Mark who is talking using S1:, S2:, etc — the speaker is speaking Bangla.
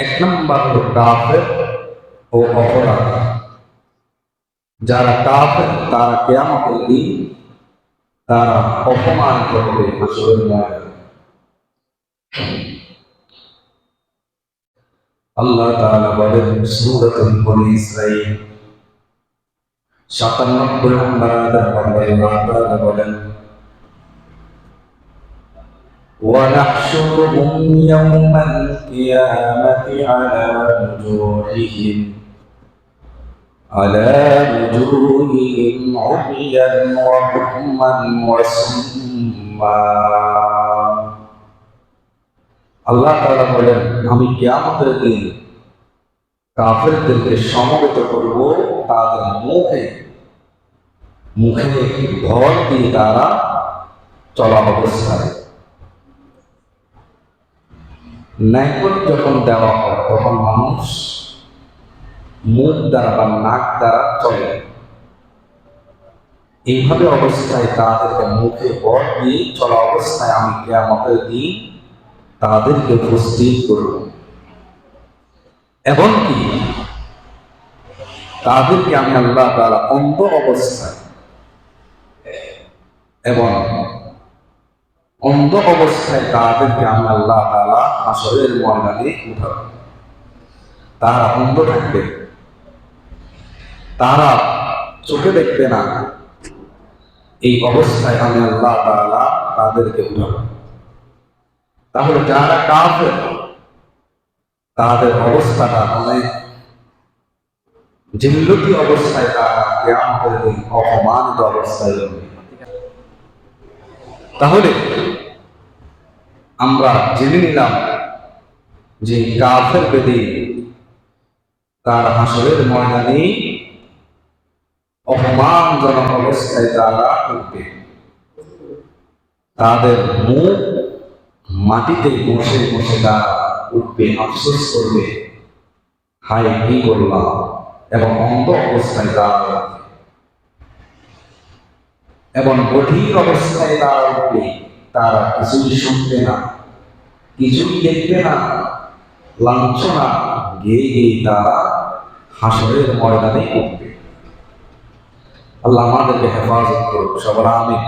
S1: এক নম্বর হলো কাফের ও অপরাধ। যারা কাফের, তারা কেয়ামতের দিন তারা অপমান করবে হাসরের আল্লাহ তাআলা বলেন সূরাতুল বনি ইসরাঈল 97 নম্বর আয়াতে বলেন ونحشرهم يوم القيامة على وجوههم على وجوههم عميا وبكما وصما আল্লাহ তাআলা বলেন আমি কিয়ামতের দিন কাফেরদেরকে সমবেত করব তাদের মুখে মুখে ভর দিয়ে তারা চলা অবস্থায় ন্যায়পট যখন দেওয়া হয়, তখন মানুষ মুখ দ্বারা বা নাক দ্বারা চলে। এইভাবে অবস্থায় তাদেরকে মুখে বর দিয়ে চলা অবস্থায় আমি কেয়ামতের দিন তাদেরকে উপস্থিত করব। এমনকি তাদেরকে আমি আল্লাহ তারা অন্ধ অবস্থায় এবং অন্ধ অবস্থায় তাদেরকে আমি আল্লাহ তালা আসরের ময়দানে উঠাব। তারা অন্ধ থাকবে। তারা চোখে দেখবে না। এই অবস্থায় আমি আল্লাহ তালা তাদেরকে উঠাব। তাহলে যারা কাফের, তাদের অবস্থাটা অনেক জিল্লতি অবস্থায় তারা কেয়ামতের অপমানিত অবস্থায় তাহলে আমরা জেনে নিলাম যে কাফের বেদে তার হাসরের ময়দানে অপমানজনক অবস্থায় তারা উঠবে তাদের মুখ মাটিতে বসে বসে তারা উঠবে, আফসোস করবে। হাই কি করলাম এবং অন্ধ অবস্থায় তারা এবং গভীর অবস্থায় তারা উঠবে, তারা কিছুই শুনবে না। কিছুই দেখবে না। লাঞ্ছনা গেয়ে গিয়ে তারা হাসরের ময়দানে উঠবে আল্লাহ আমাদেরকে হেফাজত করুক, সবার আমিন।